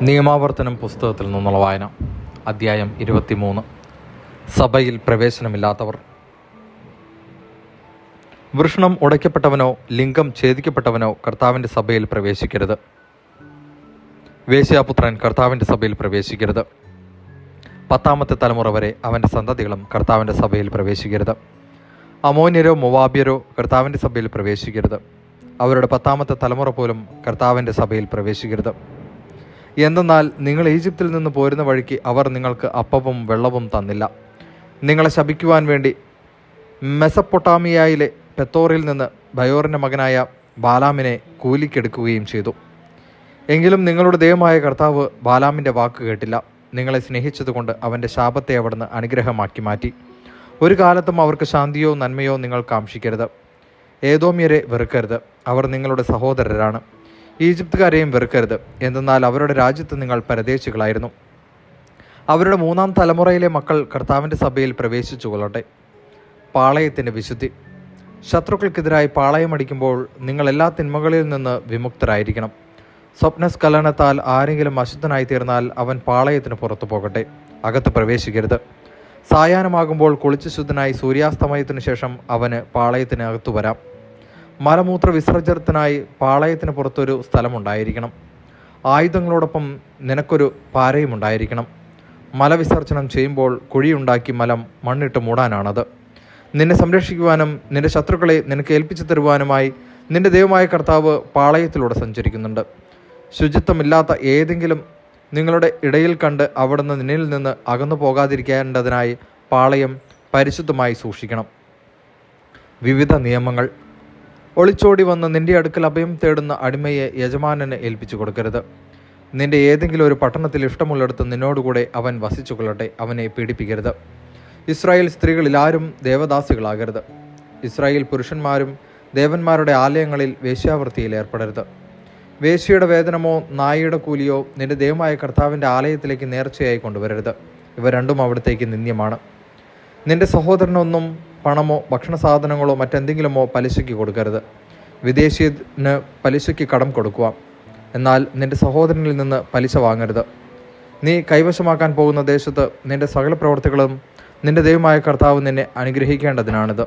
നിയമാവർത്തനം പുസ്തകത്തിൽ നിന്നുള്ള വായന അദ്ധ്യായം ഇരുപത്തിമൂന്ന്. സഭയിൽ പ്രവേശനമില്ലാത്തവർ. വൃഷണം ഉടയ്ക്കപ്പെട്ടവനോ ലിംഗം ഛേദിക്കപ്പെട്ടവനോ കർത്താവിന്റെ സഭയിൽ പ്രവേശിക്കരുത്. വേശ്യാപുത്രൻ കർത്താവിന്റെ സഭയിൽ പ്രവേശിക്കരുത്. പത്താമത്തെ തലമുറ വരെ അവന്റെ സന്തതികളും കർത്താവിന്റെ സഭയിൽ പ്രവേശിക്കരുത്. അമോന്യരോ മുവാബ്യരോ കർത്താവിന്റെ സഭയിൽ പ്രവേശിക്കരുത്. അവരുടെ പത്താമത്തെ തലമുറ പോലും കർത്താവിന്റെ സഭയിൽ പ്രവേശിക്കരുത്. എന്തെന്നാൽ നിങ്ങൾ ഈജിപ്തിൽ നിന്ന് പോരുന്ന വഴിക്ക് അവർ നിങ്ങൾക്ക് അപ്പവും വെള്ളവും തന്നില്ല. നിങ്ങളെ ശപിക്കുവാൻ വേണ്ടി മെസപ്പൊട്ടാമിയയിലെ പെത്തോറിൽ നിന്ന് ബയോറിന്റെ മകനായ ബാലാമിനെ കൂലിക്കെടുക്കുകയും ചെയ്തു. എങ്കിലും നിങ്ങളുടെ ദൈവമായ കർത്താവ് ബാലാമിന്റെ വാക്ക് കേട്ടില്ല. നിങ്ങളെ സ്നേഹിച്ചതുകൊണ്ട് അവന്റെ ശാപത്തെ അവിടുന്ന് അനുഗ്രഹമാക്കി മാറ്റി. ഒരു കാലത്തും അവർക്ക് ശാന്തിയോ നന്മയോ നിങ്ങൾ കാക്ഷിക്കരുത്. ഏതോമ്യരെ വെറുക്കരുത്. അവർ നിങ്ങളുടെ സഹോദരരാണ്. ഈജിപ്തുകാരെയും വെറുക്കരുത്. എന്തെന്നാൽ അവരുടെ രാജ്യത്ത് നിങ്ങൾ പരദേശികളായിരുന്നു. അവരുടെ മൂന്നാം തലമുറയിലെ മക്കൾ കർത്താവിന്റെ സഭയിൽ പ്രവേശിച്ചു കൊള്ളട്ടെ. പാളയത്തിന്റെ വിശുദ്ധി. ശത്രുക്കൾക്കെതിരായി പാളയമടിക്കുമ്പോൾ നിങ്ങൾ എല്ലാ തിന്മകളിൽ നിന്ന് വിമുക്തരായിരിക്കണം. സ്വപ്നസ്ഖലനത്താൽ ആരെങ്കിലും അശുദ്ധനായി തീർന്നാൽ അവൻ പാളയത്തിന് പുറത്തു പോകട്ടെ. അകത്ത് പ്രവേശിക്കരുത്. സായാഹ്നമാകുമ്പോൾ കുളിച്ച് ശുദ്ധനായി സൂര്യാസ്തമയത്തിനു ശേഷം അവന് പാളയത്തിന് അകത്തു വരാം. മലമൂത്ര വിസർജനത്തിനായി പാളയത്തിന് പുറത്തൊരു സ്ഥലമുണ്ടായിരിക്കണം. ആയുധങ്ങളോടൊപ്പം നിനക്കൊരു പാരയും ഉണ്ടായിരിക്കണം മലവിസർജനം ചെയ്യുമ്പോൾ കുഴിയുണ്ടാക്കി മലം മണ്ണിട്ട് മൂടാനാണത്. നിന്നെ സംരക്ഷിക്കുവാനും നിന്റെ ശത്രുക്കളെ നിനക്ക് ഏൽപ്പിച്ചു തരുവാനുമായി നിന്റെ ദൈവമായ കർത്താവ് പാളയത്തിലൂടെ സഞ്ചരിക്കുന്നുണ്ട്. ശുചിത്വമില്ലാത്ത ഏതെങ്കിലും നിങ്ങളുടെ ഇടയിൽ കണ്ട് അവിടുന്ന് നിന്നിൽ നിന്ന് അകന്നു പോകാതിരിക്കേണ്ടതിനായി പാളയം പരിശുദ്ധമായി സൂക്ഷിക്കണം. വിവിധ നിയമങ്ങൾ. ഒളിച്ചോടി വന്ന് നിന്റെ അടുക്കൽ അഭയം തേടുന്ന അടിമയെ യജമാനന് ഏൽപ്പിച്ചു കൊടുക്കരുത്. നിന്റെ ഏതെങ്കിലും ഒരു പട്ടണത്തിൽ ഇഷ്ടമുള്ളിടത്ത് നിന്നോടുകൂടെ അവൻ വസിച്ചു കൊള്ളട്ടെ അവനെ പീഡിപ്പിക്കരുത്. ഇസ്രായേൽ സ്ത്രീകളിൽ ആരും ദേവദാസികളാകരുത്. ഇസ്രായേൽ പുരുഷന്മാരും ദേവന്മാരുടെ ആലയങ്ങളിൽ വേശ്യാവൃത്തിയിൽ ഏർപ്പെടരുത്. വേശ്യയുടെ വേതനമോ നായയുടെ കൂലിയോ നിന്റെ ദൈവമായ കർത്താവിന്റെ ആലയത്തിലേക്ക് നേർച്ചയായി കൊണ്ടുവരരുത്. ഇവ രണ്ടും അവിടത്തേക്ക് നിന്ദ്യമാണ്. നിന്റെ സഹോദരനൊന്നും പണമോ ഭക്ഷണ സാധനങ്ങളോ മറ്റെന്തെങ്കിലുമോ പലിശയ്ക്ക് കൊടുക്കരുത്. വിദേശീയന് പലിശയ്ക്ക് കടം കൊടുക്കുക. എന്നാൽ നിന്റെ സഹോദരനിൽ നിന്ന് പലിശ വാങ്ങരുത്. നീ കൈവശമാക്കാൻ പോകുന്ന ദേശത്ത് നിന്റെ സകല പ്രവർത്തികളും നിന്റെ ദൈവമായ കർത്താവ് നിന്നെ അനുഗ്രഹിക്കേണ്ടതിനാണിത്.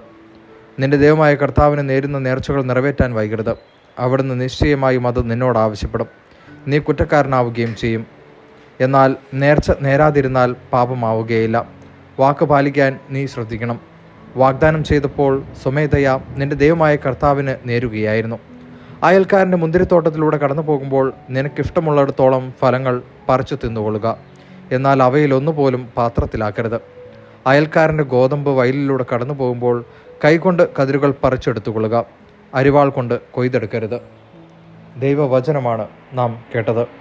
നിന്റെ ദൈവമായ കർത്താവിന് നേരുന്ന നേർച്ചകൾ നിറവേറ്റാൻ വൈകരുത്. അവിടുന്ന് നിശ്ചയമായും അത് നിന്നോട് ആവശ്യപ്പെടും. നീ കുറ്റക്കാരനാവുകയും ചെയ്യും. എന്നാൽ നേർച്ച നേരാതിരുന്നാൽ പാപമാവുകയില്ല. വാക്ക് പാലിക്കാൻ നീ ശ്രദ്ധിക്കണം. വാഗ്ദാനം ചെയ്തപ്പോൾ സ്വമേധയ നിന്റെ ദൈവമായ കർത്താവിന് നേരുകയായിരുന്നു. അയൽക്കാരന്റെ മുന്തിരിത്തോട്ടത്തിലൂടെ കടന്നു പോകുമ്പോൾ നിനക്കിഷ്ടമുള്ളിടത്തോളം ഫലങ്ങൾ പറിച്ചു തിന്നുകൊള്ളുക. എന്നാൽ അവയിലൊന്നുപോലും പാത്രത്തിലാക്കരുത്. അയൽക്കാരന്റെ ഗോതമ്പ് വയലിലൂടെ കടന്നു പോകുമ്പോൾ കൈകൊണ്ട് കതിരുകൾ പറിച്ചെടുത്തുകൊള്ളുക. അരിവാൾ കൊണ്ട് കൊയ്തെടുക്കരുത്. ദൈവവചനമാണ് നാം കേട്ടത്.